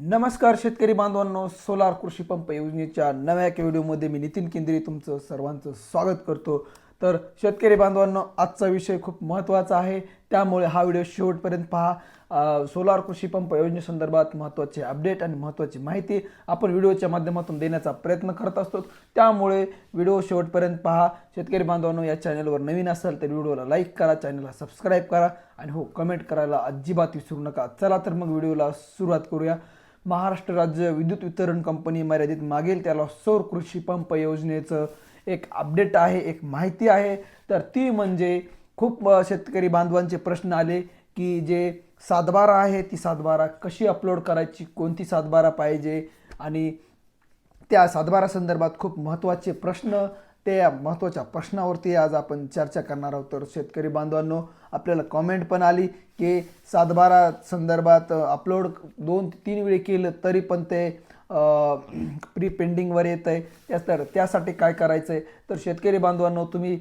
नमस्कार शेतकरी बांधवांनो सोलार कृषी पंप योजनेच्या नव्या एका व्हिडिओमध्ये मी नितीन केंद्रे तुमचं सर्वांचं स्वागत करतो. तर शेतकरी बांधवांनो आजचा विषय खूप महत्त्वाचा आहे. त्यामुळे हा व्हिडिओ शेवटपर्यंत पहा. सोलार कृषी पंप योजनेसंदर्भात महत्त्वाचे अपडेट आणि महत्त्वाची माहिती आपण व्हिडिओच्या माध्यमातून देण्याचा प्रयत्न करत असतो. त्यामुळे व्हिडिओ शेवटपर्यंत पहा. शेतकरी बांधवांनो या चॅनलवर नवीन असाल तर व्हिडिओला लाईक करा चॅनलला सबस्क्राईब करा आणि हो कमेंट करायला अजिबात विसरू नका. चला तर मग व्हिडिओला सुरुवात करूया. महाराष्ट्र राज्य विद्युत वितरण कंपनी मर्यादित मागेल. त्याला सौर कृषी पंप योजनेचं एक अपडेट आहे एक माहिती आहे. तर ती म्हणजे खूप शेतकरी बांधवांचे प्रश्न आले की जे सातबारा आहे ती सातबारा कशी अपलोड करायची कोणती सातबारा पाहिजे? आणि त्या सातबारा संदर्भात खूप महत्त्वाचे प्रश्न त्या महत्त्वाच्या प्रश्नावरती आज आपण चर्चा करणार आहोत. तर शेतकरी बांधवांनो आपल्याला कॉमेंट पण आली की सातबारा संदर्भात अपलोड दोन तीन वेळी केलं तरी पण ते प्री पेंडिंगवर येत आहे. त्याच तर त्यासाठी काय करायचं आहे तर शेतकरी बांधवांनो तुम्ही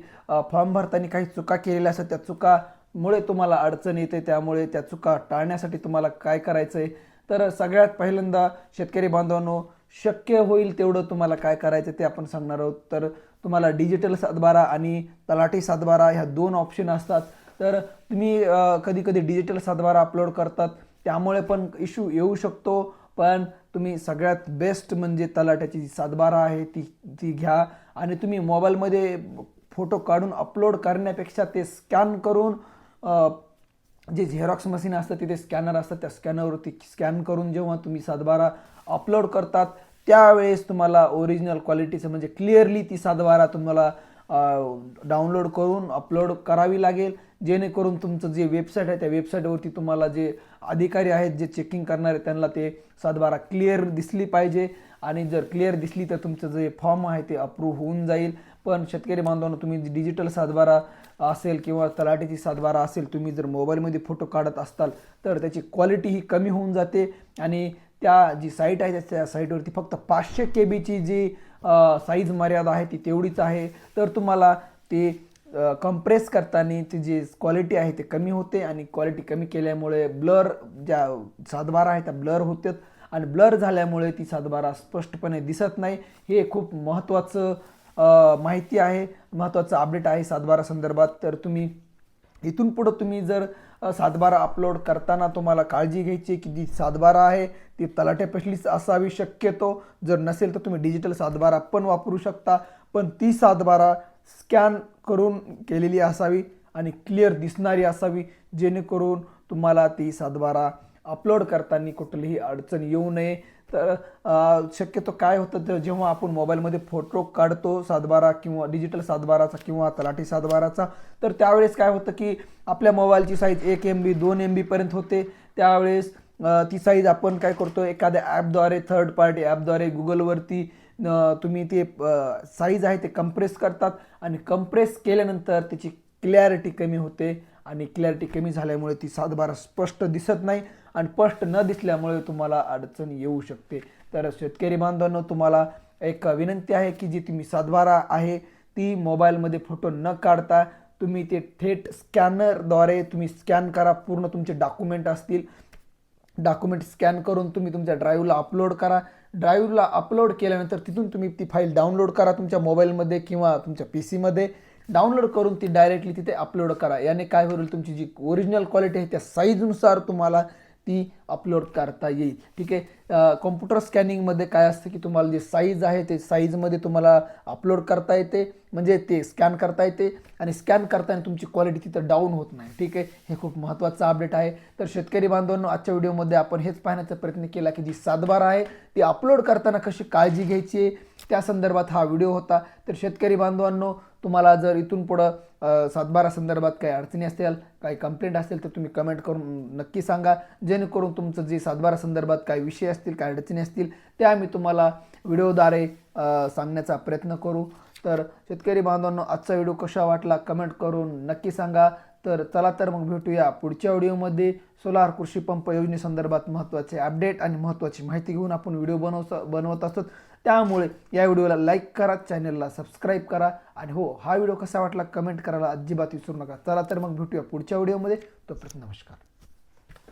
फॉर्म भरताना काही चुका केलेल्या असतात. त्या चुकामुळे तुम्हाला अडचण येते. त्यामुळे त्या चुका टाळण्यासाठी तुम्हाला काय करायचं आहे तर सगळ्यात पहिल्यांदा शेतकरी बांधवांनो शक्य होईल तेवढं तुम्हाला काय करायचं ते आपण सांगणार आहोत. तर तुम्हाला डिजिटल सातबारा आणि तलाठी सातबारा ह्या दोन ऑप्शन असतात. तर तुम्ही कधी कधी डिजिटल सातबारा अपलोड करतात. त्यामुळे पण इश्यू येऊ शकतो. पण तुम्ही सगळ्यात बेस्ट म्हणजे तलाट्याची जी सातबारा आहे ती ती घ्या. आणि तुम्ही मोबाईलमध्ये फोटो काढून अपलोड करण्यापेक्षा ते स्कॅन करून जे झेरॉक्स मशीन असतं तिथे स्कॅनर असतात त्या स्कॅनरवरती स्कॅन करून जेव्हा तुम्ही सातबारा अपलोड करतात त्यावेळेस तुम्हाला ओरिजिनल क्वालिटीचं म्हणजे क्लिअरली ती सातबारा तुम्हाला डाउनलोड करून अपलोड करावी लागेल. जेणेकरून तुमचं जे वेबसाईट आहे त्या वेबसाईटवरती तुम्हाला जे अधिकारी आहेत जे चेकिंग करणारे त्यांना ते सातबारा क्लिअर दिसली पाहिजे. आणि जर क्लिअर दिसली तर तुमचं जे फॉर्म आहे ते अप्रूव्ह होऊन जाईल. पण शेतकरी बांधवांना तुम्ही डिजिटल सातबारा असेल किंवा तलाठीची सातबारा असेल तुम्ही जर मोबाईलमध्ये फोटो काढत असाल तर त्याची क्वालिटी ही कमी होऊन जाते. आणि त्या जी साईट आहे त्या साईटवरती फक्त पाचशे के बीची जी साईज मर्यादा आहे ती तेवढीच आहे. तर तुम्हाला ते कंप्रेस करताना ती जी क्वालिटी आहे ते कमी होते आणि क्वालिटी कमी केल्यामुळे ब्लर ज्या सातबारा आहे त्या ब्लर होतात आणि ब्लर झाल्यामुळे ती सातबारा स्पष्टपणे दिसत नाही. हे खूप महत्त्वाचं माहिती आहे. महत्त्वाचं अपडेट आहे सातबारा संदर्भात. तर तुम्ही इथून पुढं तुम्ही जर सातबारा अपलोड करताना तुम्हाला काळजी घ्यायची की जी सातबारा आहे ती तलाट्यापेशलीच असावी शक्यतो. जर नसेल तर तुम्ही डिजिटल सातबारा पण वापरू शकता पण ती सातबारा स्कॅन करून केलेली असावी आणि क्लिअर दिसणारी असावी जेणेकरून तुम्हाला ती सातबारा अपलोड करताना कुठलीही अडचण येऊ नये. तर शक्यतो काय होतं तर जेव्हा आपण मोबाईलमध्ये फोटो काढतो सातबारा किंवा डिजिटल सातबाराचा किंवा तलाठी सातबाराचा तर त्यावेळेस काय होतं की आपल्या मोबाईलची साईज एक एम बी दोन एम बीपर्यंत होते. त्यावेळेस ती साईज आपण काय करतो एखाद्या ॲपद्वारे थर्ड पार्टी ॲपद्वारे गुगलवरती तुम्ही ते साईज आहे ते कंप्रेस करतात आणि कंप्रेस केल्यानंतर त्याची क्लॅरिटी कमी होते आणि क्लॅरिटी कमी झाल्यामुळे ती सातबारा स्पष्ट दिसत नाही. आणि स्पष्ट न दिसल्यामुळे तुम्हाला अडचण येऊ शकते. तर शेतकरी बांधवांनो तुम्हाला एक विनंती आहे की जी तुम्ही सातबारा आहे ती मोबाईलमध्ये फोटो न काढता तुम्ही ते थेट स्कॅनरद्वारे तुम्ही स्कॅन करा. पूर्ण तुमचे डॉक्युमेंट असतील. डॉक्युमेंट स्कॅन करून तुम्ही तुमच्या ड्राईव्हला अपलोड करा. ड्राईव्हला अपलोड केल्यानंतर तिथून तुम्ही ती फाईल डाउनलोड करा तुमच्या मोबाईलमध्ये किंवा तुमच्या पी सीमध्ये डाउनलोड करून ती डायरेक्टली तिथे अपलोड करा. याने काय होईल तुमची जी ओरिजिनल क्वालिटी आहे त्या साईजनुसार तुम्हाला ती अपलोड करता येईल. ठीक आहे? कॉम्प्युटर स्कॅनिंगमध्ये काय असतं की तुम्हाला जे साईज आहे ते साईजमध्ये तुम्हाला अपलोड करता येते. म्हणजे ते स्कॅन करता येते आणि स्कॅन करताना तुमची क्वालिटी तिथं डाऊन होत नाही. ठीक आहे? हे खूप महत्त्वाचं अपडेट आहे. तर शेतकरी बांधवांनो आजच्या व्हिडिओमध्ये आपण हेच पाहण्याचा प्रयत्न केला की जी सातबारा आहे ती अपलोड करताना कशी काळजी घ्यायची आहे त्या संदर्भात हा व्हिडिओ होता. तर शेतकरी बांधवांनो तुम्हाला जर इथून पुढं सातबारा संदर्भात काही अडचणी असतील काही कंप्लेंट असेल तर तुम्ही कमेंट करून नक्की सांगा. जेणेकरून तुमचं जे सातबारा संदर्भात काही विषय असतील काही अडचणी असतील त्या आम्ही तुम्हाला व्हिडिओद्वारे सांगण्याचा प्रयत्न करू. तर शेतकरी बांधवांनो आजचा व्हिडिओ कसा वाटला कमेंट करून नक्की सांगा. तर चला तर मग भेटूया पुढच्या व्हिडिओमध्ये. सोलार कृषी पंप योजनेसंदर्भात महत्त्वाचे अपडेट आणि महत्त्वाची माहिती घेऊन आपण व्हिडिओ बनव बनवत असतो. त्यामुळे या व्हिडिओला लाईक करा चॅनलला सबस्क्राईब करा. आणि हो हा व्हिडिओ कसा वाटला कमेंट करायला अजिबात विसरू नका. चला तर मग भेटूया पुढच्या व्हिडिओमध्ये. तोपर्यंत नमस्कार.